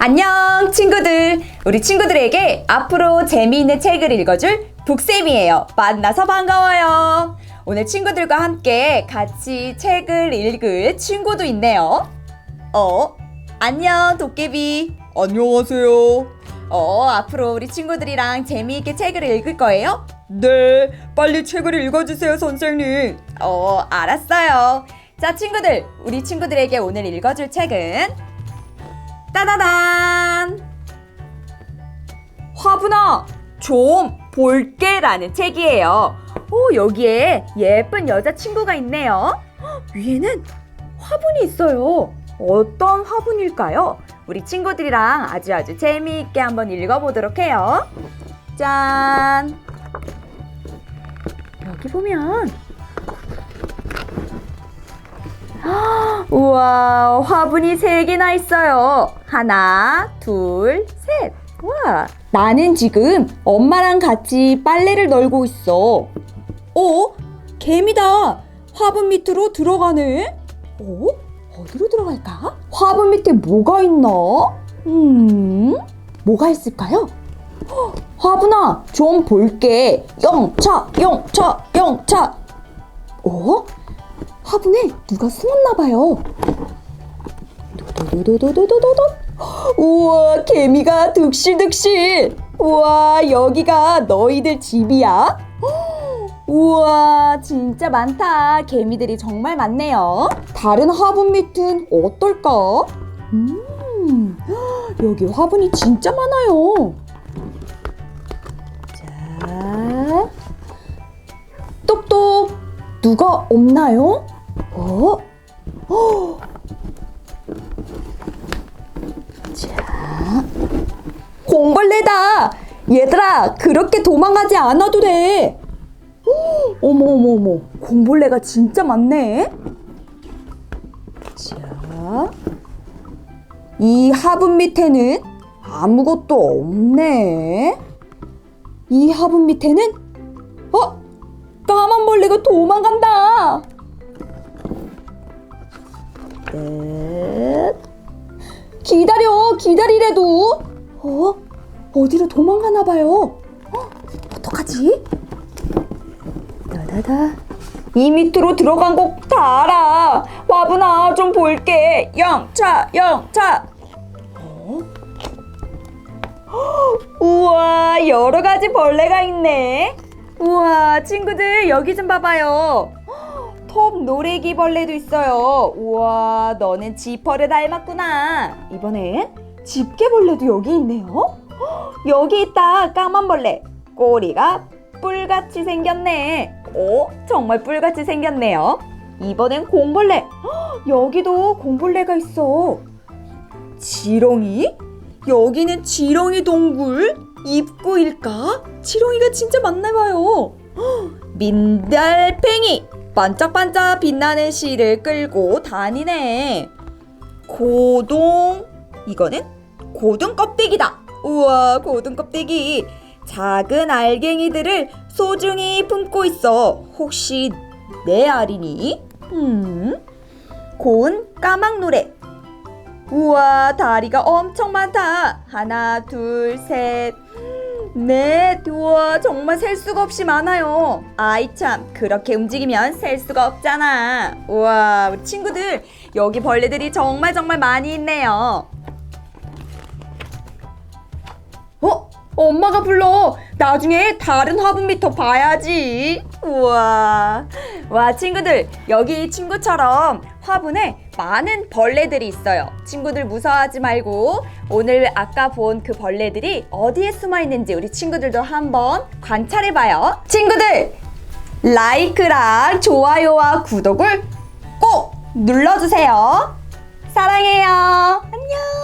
안녕 친구들. 우리 친구들에게 앞으로 재미있는 책을 읽어줄 북쌤이에요. 만나서 반가워요. 오늘 친구들과 함께 같이 책을 읽을 친구도 있네요. 어? 안녕 도깨비. 안녕하세요. 어 앞으로 우리 친구들이랑 재미있게 책을 읽을 거예요? 네, 빨리 책을 읽어주세요, 선생님. 어 알았어요. 자 친구들. 우리 친구들에게 오늘 읽어줄 책은 따다단! 화분아 좀 볼게 라는 책이에요. 오 여기에 예쁜 여자친구가 있네요. 헉, 위에는 화분이 있어요. 어떤 화분일까요? 우리 친구들이랑 아주 아주 재미있게 한번 읽어보도록 해요. 짠! 여기 보면 우와, 화분이 세 개나 있어요. 하나, 둘, 셋. 와, 나는 지금 엄마랑 같이 빨래를 널고 있어. 어? 개미다. 화분 밑으로 들어가네. 어? 어디로 들어갈까? 화분 밑에 뭐가 있나? 음, 뭐가 있을까요? 헉, 화분아, 좀 볼게. 영차, 영차, 영차. 어? 화분에 누가 숨었나 봐요. 도도도도도도도도. 우와, 개미가 득실득실. 우와, 여기가 너희들 집이야? 우와, 진짜 많다. 개미들이 정말 많네요. 다른 화분 밑은 어떨까? 음, 여기 화분이 진짜 많아요. 자, 똑똑. 누가 없나요? 어? 어? 자, 공벌레다! 얘들아, 그렇게 도망가지 않아도 돼! 어, 어머, 어머, 어머, 공벌레가 진짜 많네? 자, 이 화분 밑에는 아무것도 없네. 이 화분 밑에는, 어? 까만 벌레가 도망간다. 기다리래도. 어? 어디로 도망가나 봐요. 어? 어떡하지? 다다다. 이 밑으로 들어간 거다 알아. 와분아, 좀 볼게. 영차, 영차. 어? 우와, 여러 가지 벌레가 있네. 우와, 친구들 여기 좀 봐봐요. 톱 노래기 벌레도 있어요. 우와, 너는 지퍼를 닮았구나. 이번엔 집게벌레도 여기 있네요. 여기 있다, 까만 벌레. 꼬리가 뿔같이 생겼네. 오, 정말 뿔같이 생겼네요. 이번엔 공벌레. 여기도 공벌레가 있어. 지렁이? 여기는 지렁이 동굴 입구일까? 지렁이가 진짜 많나 봐요. 민달팽이 반짝반짝 빛나는 실을 끌고 다니네. 고동 이거는 고등 껍데기다. 우와 고등 껍데기 작은 알갱이들을 소중히 품고 있어. 혹시 내 알이니? 음. 고운 까막 노래 우와, 다리가 엄청 많다. 하나, 둘, 셋, 넷. 우와, 정말 셀 수가 없이 많아요. 아이 참, 그렇게 움직이면 셀 수가 없잖아. 우와, 우리 친구들, 여기 벌레들이 정말 정말 많이 있네요. 어? 엄마가 불러. 나중에 다른 화분 밑더 봐야지. 우와. 와, 친구들. 여기 친구처럼 화분에 많은 벌레들이 있어요. 친구들 무서워하지 말고 오늘 아까 본 그 벌레들이 어디에 숨어 있는지 우리 친구들도 한번 관찰해 봐요. 친구들! 라이크랑 좋아요와 구독을 꼭 눌러주세요. 사랑해요. 안녕.